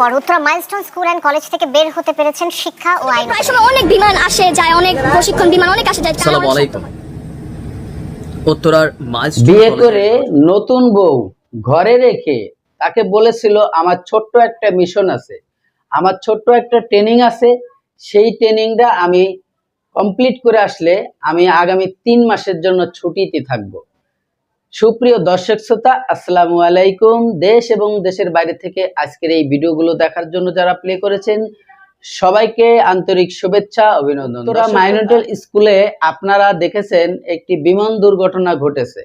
পর Uttara Milestone school and college থেকে বের হতে পেরেছেন শিক্ষা ও আইন প্রায় সময় অনেক বিমান আসে যায় অনেক প্রশিক্ষণ বিমান অনেক আসে যায় আলাইকুম। উত্তরার মাইলস্টোন বিয়ে করে নতুন বউ ঘরে রেখে তাকে বলেছিল আমার ছোট্ট একটা মিশন আছে। আমার ছোট্ট একটা ট্রেনিং আছে। সেই ট্রেনিংটা আমি কমপ্লিট করে আসলে আমি আগামী তিন মাসের জন্য ছুটিতে থাকব। সুপ্রিয় দর্শক শ্রোতা আসসালামু আলাইকুম। দেশ এবং দেশের বাইরে থেকে আজকের এই ভিডিওগুলো দেখার জন্য যারা প্লে করেছেন সবাইকে আন্তরিক শুভেচ্ছা অভিনন্দন। তোরা মাইনরিটাল স্কুলে আপনারা দেখেছেন একটি বিমান দুর্ঘটনা ঘটেছে।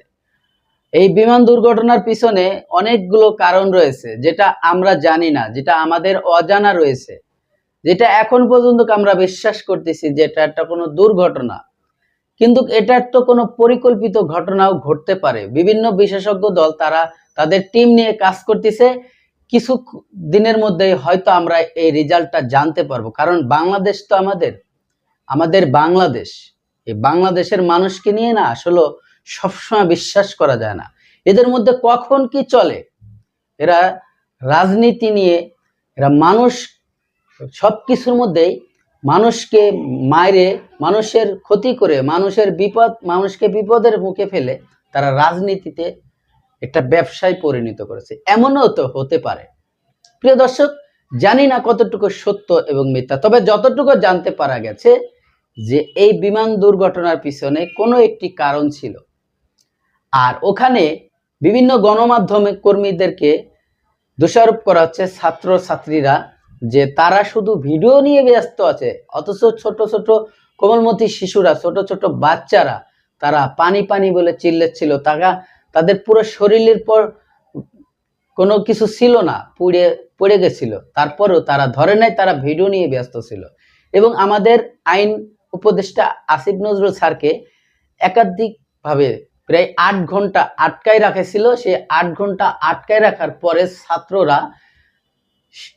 এই বিমান দুর্ঘটনার পিছনে অনেকগুলো কারণ রয়েছে যেটা আমরা জানি না যেটা আমাদের অজানা রয়েছে। যেটা এখন পর্যন্ত আমরা বিশ্বাস করতেছি যে এটা একটা কোনো দুর্ঘটনা। কিন্তু এটার তো কোনো পরিকল্পিত ঘটনাও ঘটতে পারে। বিভিন্ন বিশেষজ্ঞ দল তারা তাদের টিম নিয়ে কাজ করতেছে। কিছু দিনের মধ্যেই হয়তো আমরা এই রেজাল্টটা জানতে পারব। কারণ বাংলাদেশ তো আমাদের আমাদের বাংলাদেশ। এই বাংলাদেশের মানুষকে নিয়ে না আসলে সবসময় বিশ্বাস করা যায় না। এদের মধ্যে কখন কি চলে, এরা রাজনীতি নিয়ে, এরা মানুষ সব কিছুর মধ্যেই মানুষকে মাইরে, মানুষের ক্ষতি করে, মানুষের বিপদ, মানুষকে বিপদের মুখে ফেলে তারা রাজনীতিতে একটা ব্যবসায় পরিণত করেছে। এমনও তো হতে পারে। প্রিয় দর্শক, জানি না কতটুকু সত্য এবং মিথ্যা, তবে যতটুকু জানতে পারা গেছে যে এই বিমান দুর্ঘটনার পিছনে কোনো একটি কারণ ছিল। আর ওখানে বিভিন্ন গণমাধ্যমে কর্মীদেরকে দোষারোপ করা হচ্ছে ছাত্র ছাত্রীরা যে তারা শুধু ভিডিও নিয়ে ব্যস্ত আছে, অথচ ছোট ছোট কোমলমতি শিশুরা, ছোট ছোট বাচ্চারা, তারা পানি পানি বলে চিল্লেছিল তারা, তাদের পুরো শরীরের পর কোনো কিছু ছিল না, পুড়ে, পড়ে গেছিল। তারপরেও তারা ধরে নাই তারা ভিডিও নিয়ে ব্যস্ত ছিল। এবং আমাদের আইন উপদেষ্টা আসিফ নজরুল স্যারকে একাধিকভাবে প্রায় আট ঘণ্টা আটকায় রাখেছিল। সে আট ঘণ্টা আটকায় রাখার পরে ছাত্ররা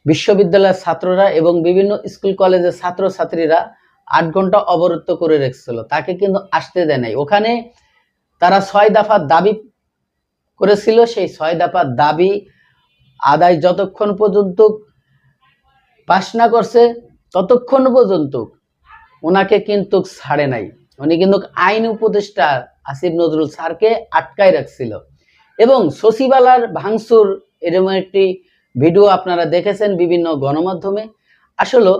বিশ্ববিদ্যালয়ের ছাত্ররা এবং বিভিন্ন স্কুল কলেজের ছাত্র ছাত্রীরা আট ঘণ্টা অবরুদ্ধ করে রেখেছিল। তাকে কিন্তু আসতে দেয় নাই। ওখানে তারা ছয় দফা দাবি করেছিল। সেই ছয় দফার দাবি আদায় যতক্ষণ পর্যন্ত পাশ না করছে, ততক্ষণ পর্যন্ত ওনাকে কিন্তু ছাড়ে নাই। উনি কিন্তু আইন উপদেষ্টা আসিফ নজরুল স্যারকে আটকায় রাখছিল। এবং সচিবালয়ের ভাঙচুর এরকম একটি ভিডিও আপনারা দেখেছেন বিভিন্ন গণমাধ্যমে। আসলে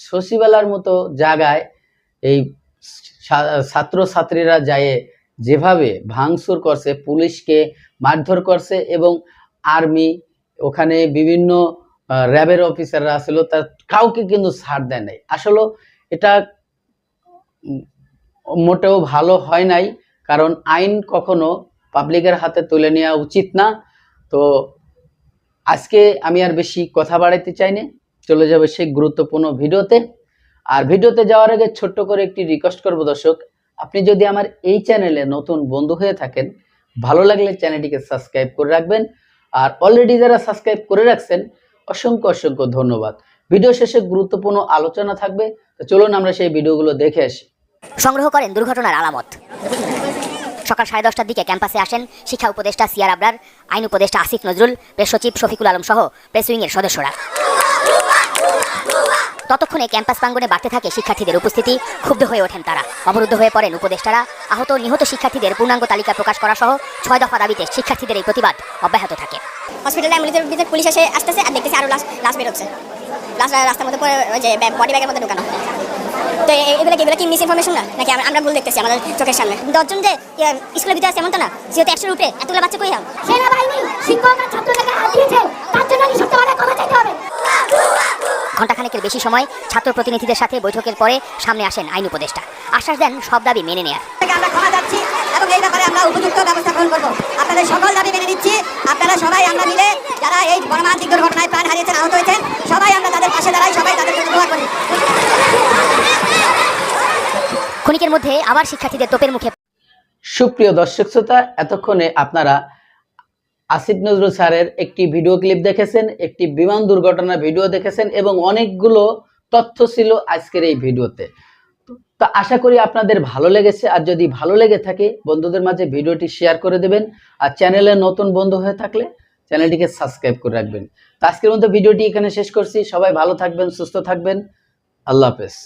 সচিবালয়ের মতো জায়গায় এই ছাত্রছাত্রীরা যায় যেভাবে ভাঙচুর করছে, পুলিশকে মারধর করছে এবং আর্মি, ওখানে বিভিন্ন র্যাবের অফিসাররা ছিল, তার কাউকে কিন্তু ছাড় দেয় নাই। আসলে এটা মোটেও ভালো হয় নাই, কারণ আইন কখনো পাবলিকের হাতে তুলে নেওয়া উচিত না। তো আজকে আমি আর বেশি কথা বাড়াইতে চাই না। চলে যাবে সেই গুরুত্বপূর্ণ ভিডিওতে। আর ভিডিওতে যাওয়ার আগে ছোট্ট করে একটি রিকোয়েস্ট করব দর্শক, আপনি যদি আমার এই চ্যানেলে নতুন বন্ধু হয়ে থাকেন, ভালো লাগলে চ্যানেলটিকে সাবস্ক্রাইব করে রাখবেন। আর অলরেডি যারা সাবস্ক্রাইব করে রাখছেন, অসংখ্য অসংখ্য ধন্যবাদ। ভিডিও শেষে গুরুত্বপূর্ণ আলোচনা থাকবে, তো চলুন আমরা সেই ভিডিওগুলো দেখে আসি। সংগ্রহ করেন দুর্ঘটনার আলামত। সকাল সাড়ে দশটার দিকে ক্যাম্পাসে আসেন শিক্ষা উপদেষ্টা সিয়ার আবরার, আইন উপদেষ্টা আসিফ নজরুল, প্রেস সচিব শফিকুল আলম সহ প্রেস উইংয়ের সদস্যরা। ততক্ষণে ক্যাম্পাস প্রাঙ্গণে বাড়তে থাকে শিক্ষার্থীদের উপস্থিতি, ক্ষুব্ধ হয়ে ওঠেন তারা। অবরুদ্ধ হয়ে পড়েন উপদেষ্টারা। আহত নিহত শিক্ষার্থীদের পূর্ণাঙ্গ তালিকা প্রকাশ করা সহ ছয় দফা দাবিতে শিক্ষার্থীদের এই প্রতিবাদ অব্যাহত থাকে। হসপিটালে অ্যাম্বুলেন্সের পুলিশ এসে আসতেছে আর দেখতেছি আরও লাশ লাশ বেরোচ্ছে। লাশ রাস্তার মধ্যে পরে যে বডি ব্যাগের মধ্যে ঢুকানো। তো এগুলো কি এগুলো কি মিস ইনফরমেশন না? নাকি আমরা- ভুল দেখতেছি আমাদের চোখের সামনে? দশজন যে ইয়ে, স্কুলের ভিতরে আছে এমন তো না? যেহেতু একশোর উপরে এতগুলো বাচ্চা কই হাম? সেনাবাহিনী শিক্ষক আর ছাত্রদেরকে হাত দিয়েছে। তার জন্য নিঃশব্দভাবে ক্ষমা চাইতে হবে? ঘণ্টাখানেকের বেশি সময় ছাত্র প্রতিনিধিদের সাথে বৈঠকের পরে সামনে আসেন আইন উপদেষ্টা। আশ্বাস দেন সব দাবি মেনে নেয়ার। আমরা ক্ষমা যাচ্ছি এবং এই ব্যাপারে আমরা উপযুক্ত ব্যবস্থা গ্রহণ করব। আপনাদের সকল দাবি মেনে নিচ্ছি। আপনারা সবাই আমরা মিলে যারা এই মর্মান্তিক দুর্ঘটনায় প্রাণ হারিয়েছেন আহত হয়েছেন সবাই আমরা তাদের পাশে দাঁড়াই সবাই তাদের জন্য দোয়া করি। ক্ষণিকের মধ্যে আবার শিক্ষার্থীদের তোপের মুখে সুপ্রিয় দর্শক শ্রোতা, এতক্ষণে আপনারা আসিফ নজরুল স্যারের একটি ভিডিও ক্লিপ দেখেছেন, একটি বিমান দুর্ঘটনার ভিডিও দেখেছেন এবং অনেকগুলো তথ্য ছিল আজকের এই ভিডিওতে। তো আশা করি আপনাদের ভালো লেগেছে, আর যদি ভালো লেগে থাকে, বন্ধুদের মাঝে ভিডিওটি শেয়ার করে দেবেন, আর চ্যানেলে নতুন বন্ধু হয়ে থাকলে চ্যানেলটিকে সাবস্ক্রাইব করে রাখবেন। তো আজকের মতো ভিডিওটি এখানে শেষ করছি, সবাই ভালো থাকবেন, সুস্থ থাকবেন, আল্লাহ হাফেজ।